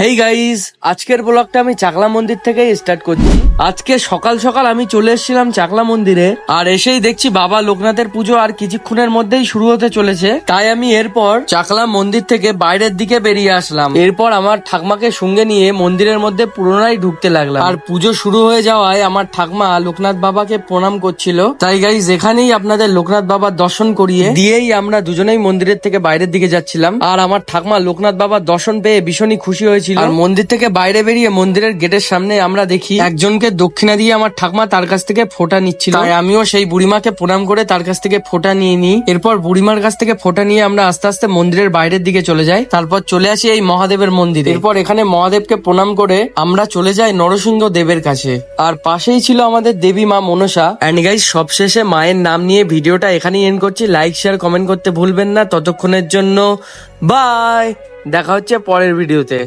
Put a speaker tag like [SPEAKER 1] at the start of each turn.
[SPEAKER 1] Hey guys আজকের ব্লগটা আমি চাকলা মন্দির থেকে স্টার্ট করছি। আজকে সকাল সকাল আমি চলে এসেছিলাম চাকলা মন্দিরে, আর এসেই দেখছি বাবা লোকনাথের পুজো আর কিছুক্ষণের মধ্যেই শুরু হতে চলেছে। তাই আমি এরপর চাকলা মন্দির থেকে বাইরের দিকে বেরিয়ে আসলাম। এরপর আমার ঠাকমাকে সঙ্গে নিয়ে মন্দিরের মধ্যে পুরোনাই ঢুকতে লাগলাম। আর পুজো শুরু হয়ে যাওয়ায় আমার ঠাকমা লোকনাথ বাবাকে প্রণাম করছিল। তাই গাইস এখানেই আপনাদের লোকনাথ বাবার দর্শন করিয়ে দিয়েই আমরা দুজনেই মন্দিরের থেকে বাইরের দিকে যাচ্ছিলাম। আর আমার ঠাকমা লোকনাথ বাবার দর্শন পেয়ে ভীষণই খুশি হয়েছিল। আর মন্দির থেকে বাইরে বেরিয়ে মন্দিরের গেটের সামনে আমরা দেখি একজনকে দক্ষিণা দিয়ে আমার ঠাকমা তার কাছ থেকে ফোঁটা নিচ্ছিল। তাই আমিও সেই বুড়িমাকে প্রণাম করে তার কাছ থেকে ফোঁটা নিয়ে নিই। এরপর বুড়িমার কাছ থেকে ফোঁটা নিয়ে আমরা আস্তে আস্তে মন্দিরের বাইরের দিকে চলে যাই। তারপর চলে আসি এই মহাদেবের মন্দিরে। এরপর এখানে মহাদেবকে প্রণাম করে আমরা চলে যাই নরসিংহ দেবের কাছে। আর পাশেই ছিল আমাদের দেবী মা মনসা। অ্যান্ড গাইজ সবশেষে মায়ের নাম নিয়ে ভিডিওটা এখানেই এন্ড করছি। লাইক শেয়ার কমেন্ট করতে ভুলবেন না। ততক্ষণের জন্য বাই দেখা হচ্ছে পরের ভিডিওতে।